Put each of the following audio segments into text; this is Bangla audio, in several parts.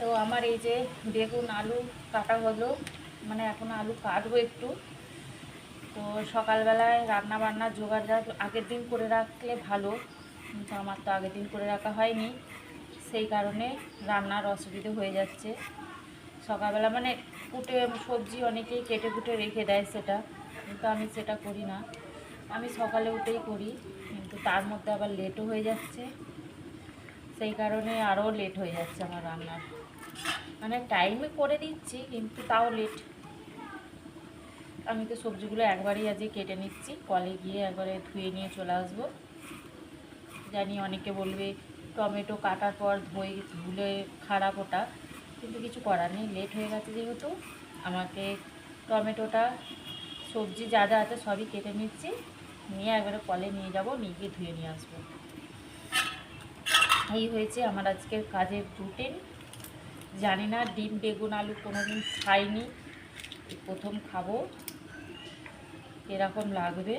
তো আমার এই যে বেগুন, আলু কাটা হলো মানে এখন আলু কাটবো একটু। তো সকালবেলায় রান্না বান্না জোগাড় জাগ আগের দিন করে রাখলে ভালো, কিন্তু আমার তো আগের দিন করে রাখা হয়নি। সেই কারণে রান্নার অসুবিধে হয়ে যাচ্ছে। সকালবেলা মানে কুটে সবজি অনেকেই কেটে কুটে রেখে দেয় সেটা, কিন্তু আমি সেটা করি না। আমি সকালে উঠেই করি, কিন্তু তার মধ্যে আবার লেটও হয়ে যাচ্ছে। সেই কারণে আরও লেট হয়ে যাচ্ছে আমার রান্নার মানে টাইমে করে দিচ্ছি, কিন্তু তাও লেট আমি তো সবজিগুলো একবারই আজকে কেটে নিচ্ছি, কলে গিয়ে একবারে ধুয়ে নিয়ে চলে আসব। জানি অনেকে বলবে টমেটো কাটার পর ধুয়ে, ধুলে খারাপ ওটা, কিন্তু কিছু করার নেই লেট হয়ে গেছে যেহেতু। আমাকে টমেটোটা, সবজি যা যা আছে সবই কেটে নিচ্ছি, নিয়ে একবারে কলে নিয়ে যাব, নিয়ে গিয়ে ধুয়ে নিয়ে আসব। এই হয়েছে, আমার আজকের কাজের রুটিন জানি না, ডিম, বেগুন, আলু কোনো দিন খাইনি। প্রথম খাব। এরকম লাগবে?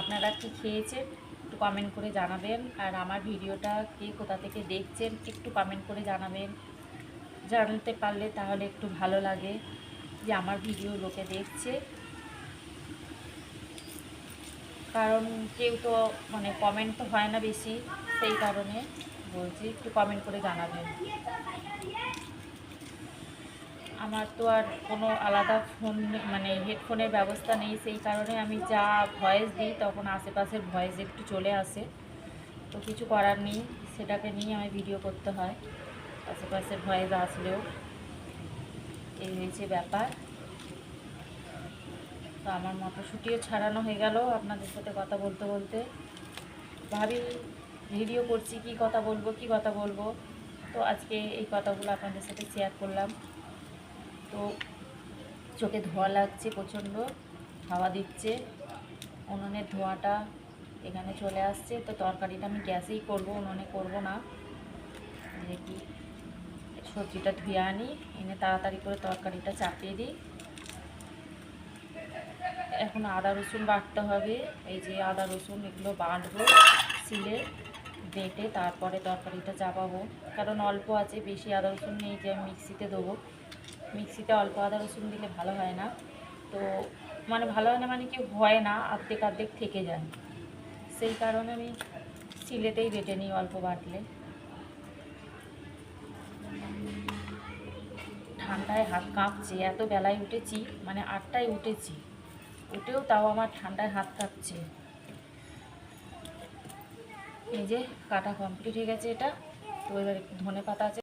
আপনারা কি খেয়েছেন? একটু কমেন্ট করে জানাবেন। আর আমার ভিডিওটা কে কোথা থেকে দেখছেন, একটু কমেন্ট করে জানাবেন। জানতে পারলে তাহলে একটু ভালো লাগে যে আমার ভিডিও লোকে দেখছে। কারণ কেউ তো মানে কমেন্ট তো হয় না বেশি, সেই কারণে বলছি একটু কমেন্ট করে জানাবেন। আমার তো আর কোনো আলাদা ফোন মানে হেডফোনের ব্যবস্থা নেই, সেই কারণে আমি যা ভয়েস দিই তখন আশেপাশের ভয়েস একটু চলে আসে। তো কিছু করার নেই, সেটাকে নিয়ে আমি ভিডিও করতে হয়। আশেপাশের ভয়েস আসলেও। এই হয়েছে ব্যাপার। তো আমার মটরশুঁটিও ছাড়ানো হয়ে গেল আপনাদের সাথে কথা বলতে বলতে। ভাবি ভিডিও করছি, কি কথা বলব, কি কথা বলব? তো আজকে এই কথাগুলো আপনাদের সাথে শেয়ার করলাম। তো চোখে ধোঁয়া লাগছে প্রচণ্ড, হাওয়া দিচ্ছে উনুনের ধোঁয়াটা এখানে চলে আসছে। তো তরকারিটা আমি গ্যাসেই করব, উনুনে করব না। দেখি, সবজিটা ধুয়ে আনি, এনে তাড়াতাড়ি করে তরকারিটা চাপিয়ে দিই। এখন আদা রসুন বাটতে হবে। এই যে আদা রসুন, এগুলো বাটবো, সিলে, বেটে তারপরে তরকারিটা চাপাবো। কারণ অল্প আছে, বেশি আদা রসুন নেই যে মিক্সিতে দেবো। মিক্সিতে অল্প আদা রসুন দিলে ভালো হয় না। তো মানে ভালো হয় না মানে কি হয় না, আর্ধেক আর্ধেক থেকে যায়। সেই কারণে আমি সিলেতেই বেটে নিই অল্প বাটলে। ঠান্ডায় হাত কাঁপছে, এত বেলায় উঠেছি মানে আটটায় উঠেছি। উঠেও তাও আমার ঠান্ডায় হাত কাঁপছে এই যে কাটা কমপ্লিট হয়ে গেছে এটা। তো এবার ধনে পাতা আছে।